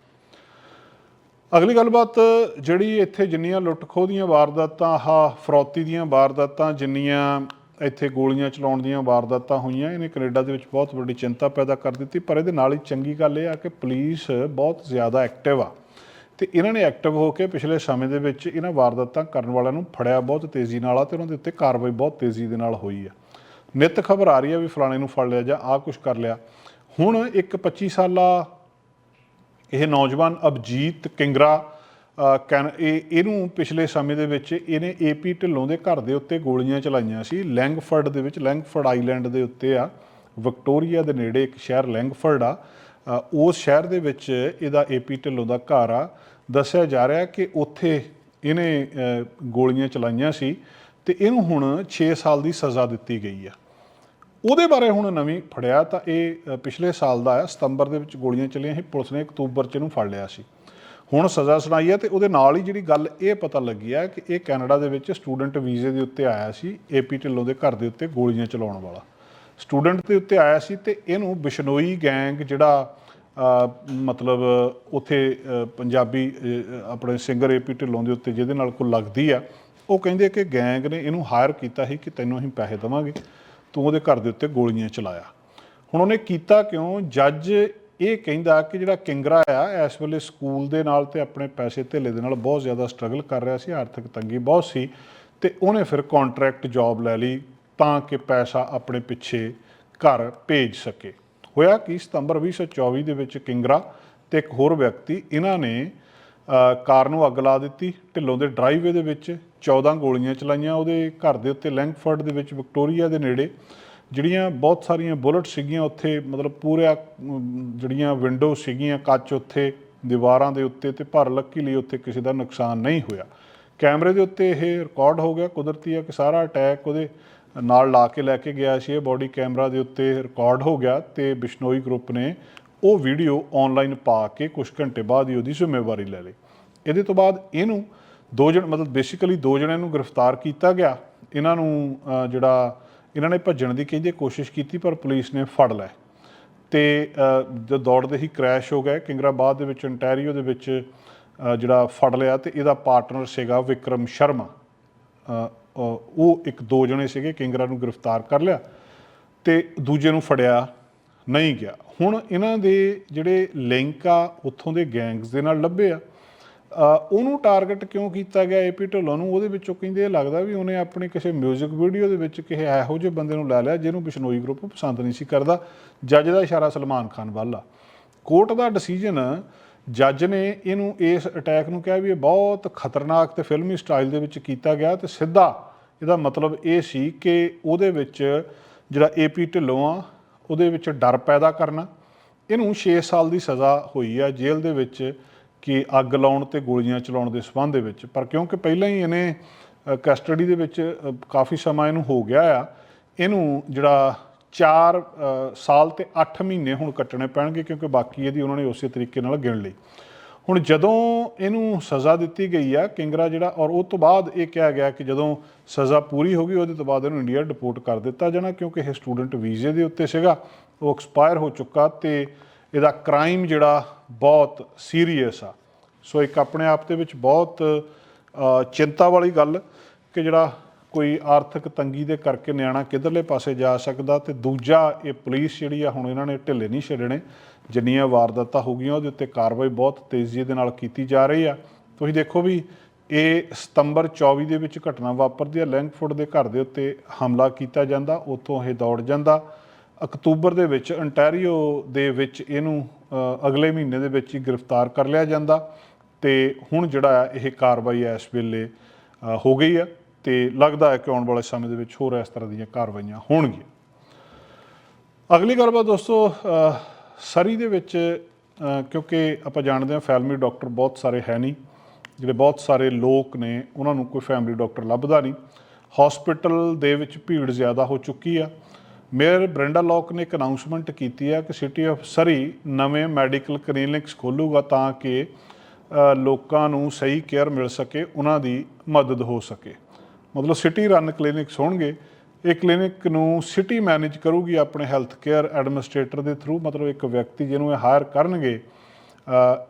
ਅਗਲੀ ਗੱਲਬਾਤ, ਜਿਹੜੀ ਇੱਥੇ ਜਿੰਨੀਆਂ ਲੁੱਟ ਖੋਹ ਦੀਆਂ ਵਾਰਦਾਤਾਂ, ਆਹ ਫਰੌਤੀ ਦੀਆਂ ਵਾਰਦਾਤਾਂ, ਜਿੰਨੀਆਂ ਇੱਥੇ ਗੋਲੀਆਂ ਚਲਾਉਣ ਦੀਆਂ ਵਾਰਦਾਤਾਂ ਹੋਈਆਂ, ਇਹਨੇ ਕੈਨੇਡਾ ਦੇ ਵਿੱਚ ਬਹੁਤ ਵੱਡੀ ਚਿੰਤਾ ਪੈਦਾ ਕਰ ਦਿੱਤੀ, ਪਰ ਇਹਦੇ ਨਾਲ ਹੀ ਚੰਗੀ ਗੱਲ ਇਹ ਆ ਕਿ ਪੁਲਿਸ ਬਹੁਤ ਜ਼ਿਆਦਾ ਐਕਟਿਵ ਆ। ਤੇ ਇਹਨਾਂ ਨੇ ਐਕਟਿਵ ਹੋ ਕੇ ਪਿਛਲੇ ਸਮੇਂ ਦੇ ਵਿੱਚ ਇਹਨਾਂ ਵਾਰਦਾਤਾਂ ਕਰਨ ਵਾਲਿਆਂ ਨੂੰ ਫੜਿਆ ਬਹੁਤ ਤੇਜ਼ੀ ਨਾਲ ਆ ਤੇ ਉਹਨਾਂ ਦੇ ਉੱਤੇ ਕਾਰਵਾਈ ਬਹੁਤ ਤੇਜ਼ੀ ਦੇ ਨਾਲ ਹੋਈ ਆ। ਨਿਤ ਖਬਰ ਆ ਰਹੀ ਆ ਵੀ ਫਲਾਣੇ ਨੂੰ ਫੜ ਲਿਆ ਜਾਂ ਆ ਕੁਝ ਕਰ ਲਿਆ। ਹੁਣ ਇੱਕ 25 ਸਾਲਾ ਇਹ ਨੌਜਵਾਨ ਅਬਜੀਤ ਕਿੰਗਰਾ ਕੈਨ, ਇਹ, ਇਹਨੂੰ ਪਿਛਲੇ ਸਮੇਂ ਦੇ ਵਿੱਚ ਇਹਨੇ ਏਪੀ ਢਿੱਲੋਂ ਦੇ ਘਰ ਦੇ ਉੱਤੇ ਗੋਲੀਆਂ ਚਲਾਈਆਂ ਸੀ। ਲੈਂਗਫਰਡ ਦੇ ਵਿੱਚ, ਲੈਂਗਫਰਡ ਆਈਲੈਂਡ ਦੇ ਉੱਤੇ ਆ। ਵਿਕਟੋਰੀਆ ਦੇ ਨੇੜੇ ਇੱਕ ਸ਼ਹਿਰ ਲੈਂਗਫਰਡ ਆ। ਉਸ ਸ਼ਹਿਰ ਦੇ ਵਿੱਚ ਇਹਦਾ ਏਪੀ ਢਿੱਲੋਂ ਦਾ ਘਰ ਆ। ਦੱਸਿਆ ਜਾ ਰਿਹਾ ਕਿ ਉੱਥੇ ਇਹਨੇ ਗੋਲੀਆਂ ਚਲਾਈਆਂ ਸੀ ਤੇ ਇਹਨੂੰ ਹੁਣ 6 ਸਾਲ ਦੀ ਸਜ਼ਾ ਦਿੱਤੀ ਗਈ ਆ। ਉਹਦੇ ਬਾਰੇ ਹੁਣ ਨਵੀਂ ਫੜਿਆ ਤਾਂ ਇਹ ਪਿਛਲੇ ਸਾਲ ਦਾ ਹੈ ਸਤੰਬਰ ਦੇ ਵਿੱਚ ਗੋਲੀਆਂ ਚੱਲੀਆਂ ਸੀ, ਪੁਲਿਸ ਨੇ ਅਕਤੂਬਰ ਚ ਇਹਨੂੰ ਫੜ ਲਿਆ ਸੀ। ਹੁਣ ਸਜ਼ਾ ਸੁਣਾਈ ਹੈ ਤੇ ਉਹਦੇ ਨਾਲ ਹੀ ਜਿਹੜੀ ਗੱਲ ਇਹ ਪਤਾ ਲੱਗੀ ਹੈ ਕਿ ਇਹ ਕੈਨੇਡਾ ਦੇ ਵਿੱਚ ਸਟੂਡੈਂਟ ਵੀਜ਼ੇ ਦੇ ਉੱਤੇ ਆਇਆ ਸੀ ਏਪੀ ਢਿੱਲੋਂ ਦੇ ਘਰ ਦੇ ਉੱਤੇ ਗੋਲੀਆਂ ਚਲਾਉਣ ਵਾਲਾ। ਸਟੂਡੈਂਟ ਦੇ ਉੱਤੇ ਆਇਆ ਸੀ ਤੇ ਇਹਨੂੰ ਬਿਸ਼ਨੋਈ ਗੈਂਗ ਜਿਹੜਾ ਮਤਲਬ ਉਥੇ ਪੰਜਾਬੀ ਆਪਣੇ ਸਿੰਗਰ ਏਪੀ ਢਿੱਲੋਂ ਦੇ ਉੱਤੇ ਜਿਹਦੇ ਨਾਲ ਕੋਈ ਲੱਗਦੀ ਆ, ਉਹ ਕਹਿੰਦੇ ਕਿ ਗੈਂਗ ਨੇ ਇਹਨੂੰ ਹਾਇਰ ਕੀਤਾ ਸੀ ਕਿ ਤੈਨੂੰ ਅਸੀਂ ਪੈਸੇ ਦੇਵਾਂਗੇ। ਤੂੰ ਉਹਦੇ ਘਰ ਦੇ ਉੱਤੇ ਗੋਲੀਆਂ ਚਲਾਇਆ। ਹੁਣ ਉਹਨੇ ਕੀਤਾ ਕਿਉਂ? ਜੱਜ ਇਹ ਕਹਿੰਦਾ ਕਿ ਜਿਹੜਾ ਕਿੰਗਰਾ ਆ, ਇਸ ਵੇਲੇ ਸਕੂਲ ਦੇ ਨਾਲ ਤੇ ਆਪਣੇ ਪੈਸੇ ਧੇਲੇ ਦੇ ਨਾਲ ਬਹੁਤ ਜ਼ਿਆਦਾ ਸਟਰਗਲ ਕਰ ਰਿਹਾ ਸੀ, ਆਰਥਿਕ ਤੰਗੀ ਬਹੁਤ ਸੀ ਤੇ ਉਹਨੇ ਫਿਰ ਕੰਟਰੈਕਟ ਜੌਬ ਲੈ ਲਈ ਤਾਂ ਕਿ ਪੈਸਾ ਆਪਣੇ ਪਿੱਛੇ ਘਰ ਭੇਜ ਸਕੇ। ਹੋਇਆ ਕਿ? ਸਤੰਬਰ 2024 ਦੇ ਵਿੱਚ ਕਿੰਗਰਾ ਤੇ ਇੱਕ ਹੋਰ ਵਿਅਕਤੀ, ਇਹਨਾਂ ਨੇ ਕਾਰ ਨੂੰ ਅੱਗ ਲਾ ਦਿੱਤੀ, ਢਿੱਲੋਂ ਦੇ ਡਰਾਈਵੇ ਦੇ ਵਿੱਚ 14 ਗੋਲੀਆਂ ਚਲਾਈਆਂ, ਉਹਦੇ ਘਰ ਦੇ ਉੱਤੇ ਲੈਂਗਫਰਡ ਦੇ ਵਿੱਚ ਵਿਕਟੋਰੀਆ ਦੇ ਨੇੜੇ। ਜਿਹੜੀਆਂ ਬਹੁਤ ਸਾਰੀਆਂ ਬੁਲਟ ਸੀਗੀਆਂ ਉੱਥੇ, ਮਤਲਬ ਪੂਰਾ ਜਿਹੜੀਆਂ ਵਿੰਡੋ ਸੀਗੀਆਂ, ਕੱਚ ਉੱਥੇ, ਦੀਵਾਰਾਂ ਦੇ ਉੱਤੇ ਤੇ ਭਰ ਲੱਕੀ ਲਈ ਉੱਥੇ ਕਿਸੇ ਦਾ ਨੁਕਸਾਨ ਨਹੀਂ ਹੋਇਆ। ਕੈਮਰੇ ਦੇ ਉੱਤੇ ਇਹ ਰਿਕਾਰਡ ਹੋ ਗਿਆ, ਕੁਦਰਤੀ ਆ ਕਿ ਸਾਰਾ ਅਟੈਕ ਉਹਦੇ ਨਾਲ ਲਾ ਕੇ ਲੈ ਕੇ ਗਿਆ ਸੀ, ਇਹ ਬੋਡੀ ਕੈਮਰਾ ਦੇ ਉੱਤੇ ਰਿਕਾਰਡ ਹੋ ਗਿਆ ਤੇ ਬਿਸ਼ਨੋਈ ਗਰੁੱਪ ਨੇ ਉਹ ਵੀਡੀਓ ਆਨਲਾਈਨ ਪਾ ਕੇ ਕੁਝ ਘੰਟੇ ਬਾਅਦ ਹੀ ਉਹਦੀ ਜ਼ਿੰਮੇਵਾਰੀ ਲੈ ਲਈ। ਇਹਦੇ ਤੋਂ ਬਾਅਦ ਇਹਨੂੰ ਦੋ ਜਣ ਮਤਲਬ ਬੇਸਿਕਲੀ ਦੋ ਜਣਿਆਂ ਨੂੰ ਗ੍ਰਿਫਤਾਰ ਕੀਤਾ ਗਿਆ। ਇਹਨਾਂ ਨੂੰ ਜਿਹੜਾ ਇਹਨਾਂ ਨੇ ਭੱਜਣ ਦੀ ਕਹਿੰਦੇ ਕੋਸ਼ਿਸ਼ ਕੀਤੀ ਪਰ ਪੁਲਿਸ ਨੇ ਫੜ ਲਿਆ। ਤੇ ਅ, ਜਦ ਦੌੜਦੇ ਹੀ ਕ੍ਰੈਸ਼ ਹੋ ਗਏ ਕਿੰਗਰਾਬਾਦ ਦੇ ਵਿੱਚ ਅੰਟੈਰੀਓ ਦੇ ਵਿੱਚ ਜਿਹੜਾ ਫੜ ਲਿਆ ਤੇ ਇਹਦਾ ਪਾਰਟਨਰ ਸੀਗਾ ਵਿਕਰਮ ਸ਼ਰਮਾ। ਉਹ ਇੱਕ ਦੋ ਜਣੇ ਸੀਗੇ ਕਿੰਗਰਾ ਨੂੰ ਗ੍ਰਿਫਤਾਰ ਕਰ ਲਿਆ ਤੇ ਦੂਜੇ ਨੂੰ ਫੜਿਆ ਨਹੀਂ ਗਿਆ। ਹੁਣ ਇਹਨਾਂ ਦੇ ਜਿਹੜੇ ਲਿੰਕ ਆ ਉੱਥੋਂ ਦੇ ਗੈਂਗਸ ਦੇ ਨਾਲ ਲੱਭੇ ਆ। ਉਹਨੂੰ ਟਾਰਗੇਟ ਕਿਉਂ ਕੀਤਾ ਗਿਆ ਏਪੀ ਢਿੱਲੋਂ ਨੂੰ? ਉਹਦੇ ਵਿੱਚੋਂ ਕਹਿੰਦੇ ਇਹ ਲੱਗਦਾ ਵੀ ਉਹਨੇ ਆਪਣੀ ਕਿਸੇ 뮤직 ਵੀਡੀਓ ਦੇ ਵਿੱਚ ਕਿਸੇ ਇਹੋ ਜਿਹੇ ਬੰਦੇ ਨੂੰ ਲੈ ਲਿਆ ਜਿਹਨੂੰ ਬਿਸ਼ਨੋਈ ਗਰੁੱਪ ਪਸੰਦ ਨਹੀਂ ਸੀ ਕਰਦਾ, ਜੱਜ ਦਾ ਇਸ਼ਾਰਾ ਸਲਮਾਨ ਖਾਨ ਵੱਲ ਆ। ਕੋਰਟ ਦਾ ਡਿਸੀਜਨ ਜੱਜ ਨੇ ਇਹਨੂੰ ਇਸ ਅਟੈਕ ਨੂੰ ਕਿਹਾ ਵੀ ਇਹ ਬਹੁਤ ਖਤਰਨਾਕ ਤੇ ਫਿਲਮੀ ਸਟਾਈਲ ਦੇ ਵਿੱਚ ਕੀਤਾ ਗਿਆ ਤੇ ਸਿੱਧਾ ਇਹਦਾ ਮਤਲਬ ਇਹ ਸੀ ਕਿ ਉਹਦੇ ਵਿੱਚ ਜਿਹੜਾ ਏਪੀ ਢਿੱਲੋਂ ਆ, ਉਹਦੇ ਵਿੱਚ ਡਰ ਪੈਦਾ ਕਰਨਾ। ਇਹਨੂੰ 6 ਸਾਲ ਦੀ ਸਜ਼ਾ ਹੋਈ ਆ ਜੇਲ੍ਹ ਦੇ ਵਿੱਚ। ਕਿ ਅੱਗ ਲਾਉਣ ਤੇ ਗੋਲੀਆਂ ਚਲਾਉਣ ਦੇ ਸਬੰਧ ਦੇ ਵਿੱਚ, ਪਰ ਕਿਉਂਕਿ ਪਹਿਲਾਂ ਹੀ ਇਹਨੇ ਕਸਟਡੀ ਦੇ ਵਿੱਚ ਕਾਫੀ ਸਮਾਂ ਇਹਨੂੰ ਹੋ ਗਿਆ ਆ, ਇਹਨੂੰ ਜਿਹੜਾ 4 ਸਾਲ ਤੇ 8 ਮਹੀਨੇ ਹੁਣ ਕੱਟਣੇ ਪੈਣਗੇ ਕਿਉਂਕਿ ਬਾਕੀ ਇਹਦੀ ਉਹਨਾਂ ਨੇ ਉਸੇ ਤਰੀਕੇ ਨਾਲ ਗਿਣ ਲਈ। ਹੁਣ ਜਦੋਂ ਇਹਨੂੰ ਸਜ਼ਾ ਦਿੱਤੀ ਗਈ ਆ, ਕਿੰਗਰਾ ਜਿਹੜਾ, ਔਰ ਉਹ ਤੋਂ ਬਾਅਦ ਇਹ ਕਿਹਾ ਗਿਆ ਕਿ ਜਦੋਂ ਸਜ਼ਾ ਪੂਰੀ ਹੋ ਗਈ, ਉਹਦੇ ਤੋਂ ਬਾਅਦ ਇਹਨੂੰ ਇੰਡੀਆ ਡਿਪੋਰਟ ਕਰ ਦਿੱਤਾ ਜਾਣਾ ਕਿਉਂਕਿ ਇਹ ਸਟੂਡੈਂਟ ਵੀਜ਼ੇ ਦੇ ਉੱਤੇ ਸੀਗਾ, ਉਹ ਐਕਸਪਾਇਰ ਹੋ ਚੁੱਕਾ ਤੇ ਇਹਦਾ ਕ੍ਰਾਈਮ ਜਿਹੜਾ ਬਹੁਤ ਸੀਰੀਅਸ ਆ। ਸੋ ਇੱਕ ਆਪਣੇ ਆਪ ਦੇ ਵਿੱਚ ਬਹੁਤ ਚਿੰਤਾ ਵਾਲੀ ਗੱਲ ਕਿ ਜਿਹੜਾ ਕੋਈ ਆਰਥਿਕ ਤੰਗੀ ਦੇ ਕਰਕੇ ਨਿਆਣਾ ਕਿੱਧਰਲੇ ਪਾਸੇ ਜਾ ਸਕਦਾ ਤੇ ਦੂਜਾ ਇਹ ਪੁਲਿਸ ਜਿਹੜੀ ਆ, ਹੁਣ ਇਹਨਾਂ ਨੇ ਢਿੱਲੇ ਨਹੀਂ ਛੱਡਣੇ ਜਿੰਨੀਆਂ ਵਾਰਦਾਤਾਂ ਹੋ ਗਈਆਂ, ਉਹਦੇ ਉੱਤੇ ਕਾਰਵਾਈ ਬਹੁਤ ਤੇਜ਼ੀ ਦੇ ਨਾਲ ਕੀਤੀ ਜਾ ਰਹੀ ਆ। ਤੁਸੀਂ ਦੇਖੋ ਵੀ ਇਹ ਸਤੰਬਰ 24 ਦੇ ਵਿੱਚ ਘਟਨਾ ਵਾਪਰਦੀ ਹੈ ਲੈਂਗਫੋਰਡ ਦੇ ਘਰ ਦੇ ਉੱਤੇ ਹਮਲਾ ਕੀਤਾ ਜਾਂਦਾ, ਉੱਥੋਂ ਇਹ ਦੌੜ ਜਾਂਦਾ। ਅਕਤੂਬਰ ਦੇ ਵਿੱਚ, ontario ਦੇ ਵਿੱਚ ਇਹਨੂੰ ਅਗਲੇ ਮਹੀਨੇ ਦੇ ਵਿੱਚ ਹੀ ਗ੍ਰਿਫਤਾਰ ਕਰ ਲਿਆ ਜਾਂਦਾ ਤੇ ਹੁਣ ਜਿਹੜਾ ਹੈ, ਇਹ ਕਾਰਵਾਈ ਇਸ ਵੇਲੇ ਹੋ ਗਈ ਹੈ ਤੇ ਲੱਗਦਾ ਹੈ ਕਿ ਆਉਣ ਵਾਲੇ ਸਮੇਂ ਦੇ ਵਿੱਚ ਹੋਰ ਇਸ ਤਰ੍ਹਾਂ ਦੀਆਂ ਕਾਰਵਾਈਆਂ ਹੋਣਗੀਆਂ। ਅਗਲੀ ਗੱਲਬਾਤ ਦੋਸਤੋ ਸਰੀ ਦੇ ਵਿੱਚ ਕਿਉਂਕਿ ਆਪਾਂ ਜਾਣਦੇ ਹਾਂ ਫੈਮਿਲੀ ਡਾਕਟਰ ਬਹੁਤ ਸਾਰੇ ਹੈ ਨਹੀਂ, ਜਿਹੜੇ ਬਹੁਤ ਸਾਰੇ ਲੋਕ ਨੇ, ਉਹਨਾਂ ਨੂੰ ਕੋਈ ਫੈਮਿਲੀ ਡਾਕਟਰ ਲੱਭਦਾ ਨਹੀਂ। ਹਸਪੀਟਲ ਦੇ ਵਿੱਚ ਭੀੜ ਜ਼ਿਆਦਾ ਹੋ ਚੁੱਕੀ ਆ। ਮੇਅਰ ਬ੍ਰੈਂਡਾ ਲੋਕ ਨੇ ਇੱਕ ਅਨਾਉਂਸਮੈਂਟ ਕੀਤੀ ਹੈ ਕਿ ਸਿਟੀ ਆਫ ਸਰੀ ਨਵੇਂ ਮੈਡੀਕਲ ਕਲੀਨਿਕਸ ਖੋਲੂਗਾ ਤਾਂ ਕਿ ਲੋਕਾਂ ਨੂੰ ਸਹੀ ਕੇਅਰ ਮਿਲ ਸਕੇ, ਉਹਨਾਂ ਦੀ ਮਦਦ ਹੋ ਸਕੇ। ਮਤਲਬ ਸਿਟੀ ਰਨ ਕਲੀਨਿਕਸ ਹੋਣਗੇ। ਇਹ ਕਲੀਨਿਕ ਨੂੰ ਸਿਟੀ ਮੈਨੇਜ ਕਰੂਗੀ ਆਪਣੇ ਹੈਲਥ ਕੇਅਰ ਐਡਮਿਨਿਸਟ੍ਰੇਟਰ ਦੇ ਥਰੂ ਮਤਲਬ ਇੱਕ ਵਿਅਕਤੀ ਜਿਹਨੂੰ ਇਹ ਹਾਇਰ ਕਰਨਗੇ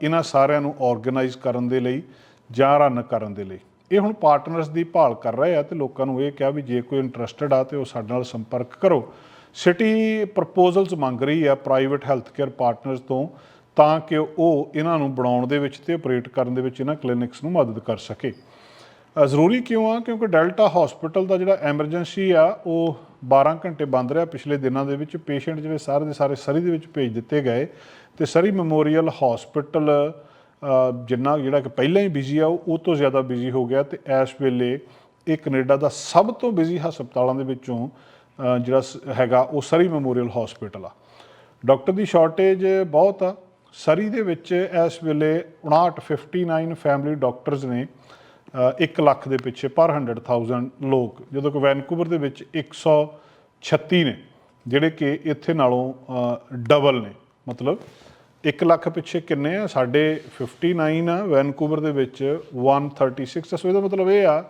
ਇਹਨਾਂ ਸਾਰਿਆਂ ਨੂੰ ਆਰਗੇਨਾਈਜ਼ ਕਰਨ ਦੇ ਲਈ ਜਾਂ ਰਨ ਕਰਨ ਦੇ ਲਈ। ਇਹ ਹੁਣ ਪਾਰਟਨਰਸ ਦੀ ਭਾਲ ਕਰ ਰਹੇ ਆ ਤੇ ਲੋਕਾਂ ਨੂੰ ਇਹ ਕਿਹਾ ਵੀ ਜੇ ਕੋਈ ਇੰਟਰਸਟਿਡ ਆ ਤੇ ਉਹ ਸਾਡੇ ਨਾਲ ਸੰਪਰਕ ਕਰੋ। ਸਿਟੀ ਪ੍ਰਪੋਜ਼ਲਸ ਮੰਗ ਰਹੀ ਆ ਪ੍ਰਾਈਵੇਟ ਹੈਲਥ ਕੇਅਰ ਪਾਰਟਨਰਸ ਤੋਂ ਤਾਂ ਕਿ ਉਹ ਇਹਨਾਂ ਨੂੰ ਬਣਾਉਣ ਦੇ ਵਿੱਚ ਤੇ ਆਪਰੇਟ ਕਰਨ ਦੇ ਵਿੱਚ ਇਹਨਾਂ ਕਲੀਨਿਕਸ ਨੂੰ ਮਦਦ ਕਰ ਸਕੇ। ਜ਼ਰੂਰੀ ਕਿਉਂ ਆ? ਕਿਉਂਕਿ ਡੈਲਟਾ ਹਸਪੀਟਲ ਦਾ ਜਿਹੜਾ ਐਮਰਜੈਂਸੀ ਆ, ਉਹ 12 ਘੰਟੇ ਬੰਦ ਰਿਹਾ ਪਿਛਲੇ ਦਿਨਾਂ ਦੇ ਵਿੱਚ। ਪੇਸ਼ੈਂਟ ਜਿਹੜੇ ਸਾਰੇ ਦੇ ਸਾਰੇ ਸਰੀ ਦੇ ਵਿੱਚ ਭੇਜ ਦਿੱਤੇ ਗਏ ਤੇ ਸਰੀ ਮੈਮੋਰੀਅਲ ਹਸਪੀਟਲ ਜਿੰਨਾ ਜਿਹੜਾ ਕਿ ਪਹਿਲਾਂ ਹੀ ਬਿਜ਼ੀ ਆ, ਉਹ ਉਹ ਤੋਂ ਜ਼ਿਆਦਾ ਬਿਜ਼ੀ ਹੋ ਗਿਆ ਤੇ ਇਸ ਵੇਲੇ ਇਹ ਕੈਨੇਡਾ ਦਾ ਸਭ ਤੋਂ ਬਿਜ਼ੀ ਹਸਪਤਾਲਾਂ ਦੇ ਵਿੱਚੋਂ ਜਿਹੜਾ ਸ- ਹੈਗਾ ਉਹ ਸਰੀ ਮੈਮੋਰੀਅਲ ਹਸਪੀਟਲ ਆ। ਡਾਕਟਰ ਦੀ ਸ਼ਾਰਟੇਜ ਬਹੁਤ ਆ। ਸਰੀ ਦੇ ਵਿੱਚ ਇਸ ਵੇਲੇ 59 59 ਫੈਮਿਲੀ ਡਾਕਟਰਸ ਨੇ 1 ਲੱਖ ਦੇ ਪਿੱਛੇ ਪਰ 100000 ਲੋਕ, ਜਦੋਂ ਕਿ ਵੈਨਕੂਵਰ ਦੇ ਵਿੱਚ 136 ਨੇ, ਜਿਹੜੇ ਕਿ ਇੱਥੇ ਨਾਲੋਂ ਡਬਲ ਨੇ, ਮਤਲਬ 1 ਲੱਖ ਪਿੱਛੇ ਕਿੰਨੇ ਆ? ਸਾਡੇ 59 ਆ, ਵੈਨਕੂਵਰ ਦੇ ਵਿੱਚ 136 ਆ। ਸੋ ਇਹਦਾ ਮਤਲਬ ਇਹ ਆ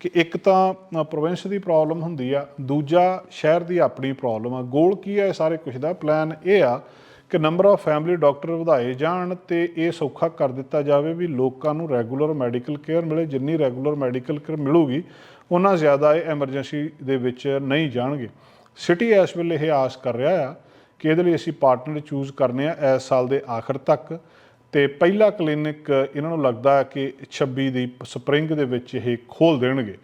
ਕਿ ਇੱਕ ਤਾਂ ਪ੍ਰੋਵਿੰਸ ਦੀ ਪ੍ਰੋਬਲਮ ਹੁੰਦੀ ਆ, ਦੂਜਾ ਸ਼ਹਿਰ ਦੀ ਆਪਣੀ ਪ੍ਰੋਬਲਮ ਆ। ਗੋਲ ਕੀ ਆ ਇਹ ਸਾਰੇ ਕੁਝ ਦਾ? ਪਲਾਨ ਇਹ ਆ ਕਿ ਨੰਬਰ ਆਫ ਫੈਮਿਲੀ ਡਾਕਟਰ ਵਧਾਏ ਜਾਣ ਤੇ ਇਹ ਸੌਖਾ ਕਰ ਦਿੱਤਾ ਜਾਵੇ ਵੀ ਲੋਕਾਂ ਨੂੰ ਰੈਗੂਲਰ ਮੈਡੀਕਲ ਕੇਅਰ ਮਿਲੇ। ਜਿੰਨੀ ਰੈਗੂਲਰ ਮੈਡੀਕਲ ਕੇਅਰ ਮਿਲੂਗੀ, ਉਹਨਾਂ ਜ਼ਿਆਦਾ ਇਹ ਐਮਰਜੈਂਸੀ ਦੇ ਵਿੱਚ ਨਹੀਂ ਜਾਣਗੇ। ਸਿਟੀ ਇਸ ਵੇਲੇ ਇਹ ਆਸ ਕਰ ਰਿਹਾ ਆ ਕਿ ਇਹਦੇ ਲਈ ਅਸੀਂ ਪਾਰਟਨਰ ਚੂਜ਼ ਕਰਨੇ ਆ ਇਸ ਸਾਲ ਦੇ ਆਖਰ ਤੱਕ? ਤੇ ਪਹਿਲਾ ਕਲੀਨਿਕ ਇਹਨਾਂ ਨੂੰ ਲੱਗਦਾ ਹੈ ਕਿ 26 ਦੀ ਸਪਰਿੰਗ ਦੇ ਵਿੱਚ ਇਹ ਖੋਲ ਦੇਣਗੇ।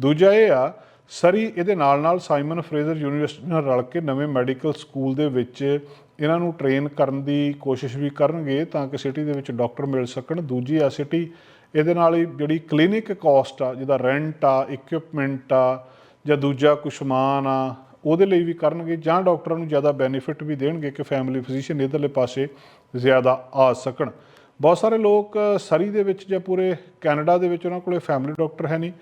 ਦੂਜਾ ਇਹ ਆ, ਸਰੀ ਇਹਦੇ ਨਾਲ ਨਾਲ ਸਾਈਮਨ ਫਰੇਜ਼ਰ ਯੂਨੀਵਰਸਿਟੀ ਨਾਲ ਰਲ ਕੇ ਨਵੇਂ ਮੈਡੀਕਲ ਸਕੂਲ ਦੇ ਵਿੱਚ ਇਹਨਾਂ ਨੂੰ ਟ੍ਰੇਨ ਕਰਨ ਦੀ ਕੋਸ਼ਿਸ਼ ਵੀ ਕਰਨਗੇ ਤਾਂ ਕਿ ਸਿਟੀ ਦੇ ਵਿੱਚ ਡਾਕਟਰ ਮਿਲ ਸਕਣ। ਦੂਜੀ ਆ ਸਿਟੀ ਇਹਦੇ ਨਾਲ ਹੀ ਜਿਹੜੀ ਕਲੀਨਿਕ ਕਾਸਟ ਆ, ਜਿਹਦਾ ਰੈਂਟ ਆ ਇਕਵਿਪਮੈਂਟ ਆ ਜਾਂ ਦੂਜਾ ਕੁਛ ਸਮਾਨ ਆ ਉਹਦੇ ਲਈ ਵੀ ਕਰਨਗੇ ਜਾਂ ਡਾਕਟਰਾਂ ਨੂੰ ਜ਼ਿਆਦਾ ਬੈਨੀਫਿਟ ਵੀ ਦੇਣਗੇ ਕਿ ਫੈਮਿਲੀ ਫਿਜ਼ੀਸ਼ੀਅਨ ਇਧਰਲੇ ਪਾਸੇ ਜ਼ਿਆਦਾ ਆ ਸਕਣ। ਬਹੁਤ ਸਾਰੇ ਲੋਕ ਸਰੀ ਦੇ ਵਿੱਚ ਜਾਂ ਪੂਰੇ ਕੈਨੇਡਾ ਦੇ ਵਿੱਚ ਉਹਨਾਂ ਕੋਲੇ ਫੈਮਿਲੀ ਡਾਕਟਰ ਹੈ ਨਹੀਂ।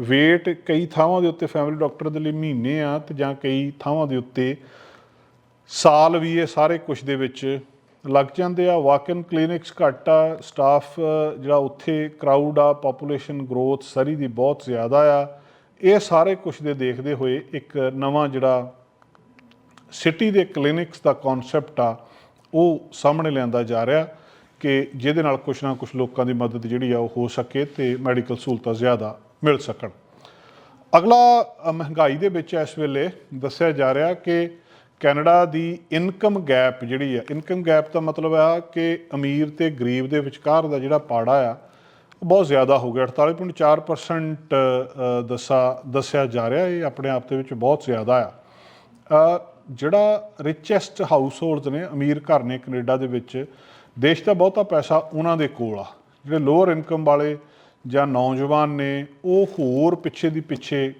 ਵੇਟ ਕਈ ਥਾਵਾਂ ਦੇ ਉੱਤੇ ਫੈਮਿਲੀ ਡਾਕਟਰ ਦੇ ਲਈ ਮਹੀਨੇ ਆ ਤੇ ਜਾਂ ਕਈ ਥਾਵਾਂ ਦੇ ਉੱਤੇ ਸਾਲ ਵੀ ਇਹ ਸਾਰੇ ਕੁਝ ਦੇ ਵਿੱਚ ਲੱਗ ਜਾਂਦੇ ਆ। ਵਾਕ-ਇਨ ਕਲੀਨਿਕਸ ਘੱਟ ਆ ਸਟਾਫ ਜਿਹੜਾ ਉੱਥੇ ਕਰਾਊਡ ਆ ਪੋਪੂਲੇਸ਼ਨ ਗਰੋਥ ਸਰੀ ਦੀ ਬਹੁਤ ਜ਼ਿਆਦਾ ਆ। ਇਹ ਸਾਰੇ ਕੁਝ ਦੇ ਦੇਖਦੇ ਹੋਏ ਇੱਕ ਨਵਾਂ ਜਿਹੜਾ ਸਿਟੀ ਦੇ ਕਲੀਨਿਕਸ ਦਾ ਕਨਸੈਪਟ ਆ, ਉਹ ਸਾਹਮਣੇ ਲਿਆਂਦਾ ਜਾ ਰਿਹਾ ਕਿ ਜਿਹਦੇ ਨਾਲ ਕੁਝ ਨਾ ਕੁਝ ਲੋਕਾਂ ਦੀ ਮਦਦ ਜਿਹੜੀ ਆ ਉਹ ਹੋ ਸਕੇ ਤੇ ਮੈਡੀਕਲ ਸਹੂਲਤਾਂ ਜ਼ਿਆਦਾ ਮਿਲ ਸਕਣ। ਅਗਲਾ ਮਹਿੰਗਾਈ ਦੇ ਵਿੱਚ ਇਸ ਵੇਲੇ ਦੱਸਿਆ ਜਾ ਰਿਹਾ ਕਿ ਕੈਨੇਡਾ ਦੀ ਇਨਕਮ ਗੈਪ ਜਿਹੜੀ ਆ, ਇਨਕਮ ਗੈਪ ਦਾ ਮਤਲਬ ਆ ਕਿ ਅਮੀਰ ਤੇ ਗਰੀਬ ਦੇ ਵਿਚਕਾਰ ਦਾ ਜਿਹੜਾ ਪਾੜਾ ਆ ਬਹੁਤ ਜ਼ਿਆਦਾ ਹੋ ਗਿਆ 48.4% ਅ, ਦੱਸਾ ਦੱਸਿਆ ਜਾ ਰਿਹਾ ਇਹ ਆਪਣੇ ਆਪ ਦੇ ਵਿੱਚ ਬਹੁਤ ਜ਼ਿਆਦਾ ਆ। ਜਿਹੜਾ ਰਿਚੈਸਟ ਹਾਊਸਹੋਲਡਸ ਨੇ ਅਮੀਰ ਘਰ ਨੇ ਕੈਨੇਡਾ ਦੇ ਵਿੱਚ ਦੇਸ਼ ਦਾ ਬਹੁਤਾ ਪੈਸਾ ਉਹਨਾਂ ਦੇ ਕੋਲ ਆ। ਜਿਹੜੇ ਲੋਅਰ ਇਨਕਮ ਵਾਲੇ ਜਾਂ ਨੌਜਵਾਨ ਨੇ ਉਹ ਹੋਰ ਪਿੱਛੇ ਦੀ ਪਿੱਛੇ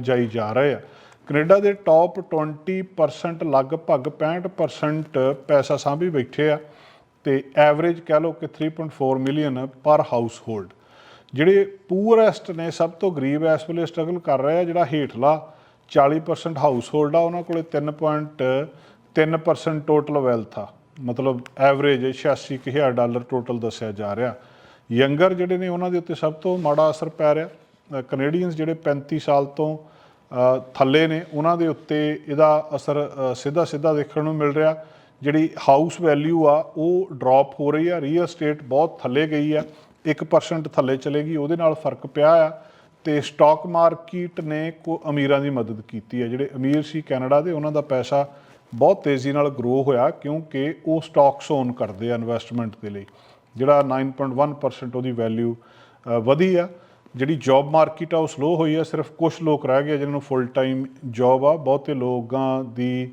ਜਾਈ ਜਾ ਰਹੇ ਆ। ਕੈਨੇਡਾ ਦੇ ਟੌਪ 20% ਲਗਭਗ 65% ਪੈਸਾ ਸਾਂਭੀ ਬੈਠੇ ਆ। ਤੇ ਐਵਰੇਜ ਕਹਿ ਲਓ ਕਿ 3.4 ਮਿਲੀਅਨ ਪਰ ਹਾਊਸਹੋਲਡ ਜਿਹੜੇ ਪੂਰੈਸਟ ਨੇ, ਸਭ ਤੋਂ ਗਰੀਬ ਇਸ ਵੇਲੇ ਸਟਰਗਲ ਕਰ ਰਹੇ ਆ ਜਿਹੜਾ ਹੇਠਲਾ 40% ਹਾਊਸਹੋਲਡ ਆ, ਉਹਨਾਂ ਕੋਲੇ 3.3% ਟੋਟਲ ਵੈਲਥ ਆ। ਮਤਲਬ ਐਵਰੇਜ 86000 ਡਾਲਰ ਟੋਟਲ ਦੱਸਿਆ ਜਾ ਰਿਹਾ। ਯੰਗਰ ਜਿਹੜੇ ਨੇ, ਉਹਨਾਂ ਦੇ ਉੱਤੇ ਸਭ ਤੋਂ ਮਾੜਾ ਅਸਰ ਪੈ ਰਿਹਾ। ਕੈਨੇਡੀਅਨਸ ਜਿਹੜੇ 35 ਸਾਲ ਤੋਂ ਥੱਲੇ ਨੇ, ਉਹਨਾਂ ਦੇ ਉੱਤੇ ਇਹਦਾ ਅਸਰ ਸਿੱਧਾ ਸਿੱਧਾ ਦੇਖਣ ਨੂੰ ਮਿਲ ਰਿਹਾ। ਜਿਹੜੀ ਹਾਊਸ ਵੈਲਿਊ ਆ, ਉਹ ਡ੍ਰੌਪ ਹੋ ਰਹੀ ਆ ਰੀਅਲ ਸਟੇਟ ਬਹੁਤ ਥੱਲੇ ਗਈ ਆ 1% ਥੱਲੇ ਚਲੇਗੀ ਉਹਦੇ ਨਾਲ ਫ਼ਰਕ ਪਿਆ ਆ। ਤੇ ਸਟਾਕ ਮਾਰਕੀਟ ਨੇ ਕੋ ਅਮੀਰਾਂ ਦੀ ਮਦਦ ਕੀਤੀ ਹੈ ਜਿਹੜੇ ਅਮੀਰ ਸੀ ਕੈਨੇਡਾ ਦੇ, ਉਹਨਾਂ ਦਾ ਪੈਸਾ ਬਹੁਤ ਤੇਜ਼ੀ ਨਾਲ ਗਰੋ ਹੋਇਆ, ਕਿਉਂਕਿ ਉਹ ਸਟਾਕਸ ਓਨ ਕਰਦੇ ਆ ਇਨਵੈਸਟਮੈਂਟ ਦੇ ਲਈ। ਜਿਹੜਾ 9.1% ਉਹਦੀ ਵੈਲਿਊ ਵਧੀ ਆ। ਜਿਹੜੀ ਜੌਬ ਮਾਰਕੀਟ ਆ, ਉਹ ਸਲੋ ਹੋਈ ਆ, ਸਿਰਫ ਕੁਝ ਲੋਕ ਰਹਿ ਗਏ ਜਿਨ੍ਹਾਂ ਨੂੰ ਫੁੱਲ ਟਾਈਮ ਜੌਬ ਆ। ਬਹੁਤੇ ਲੋਕਾਂ ਦੀ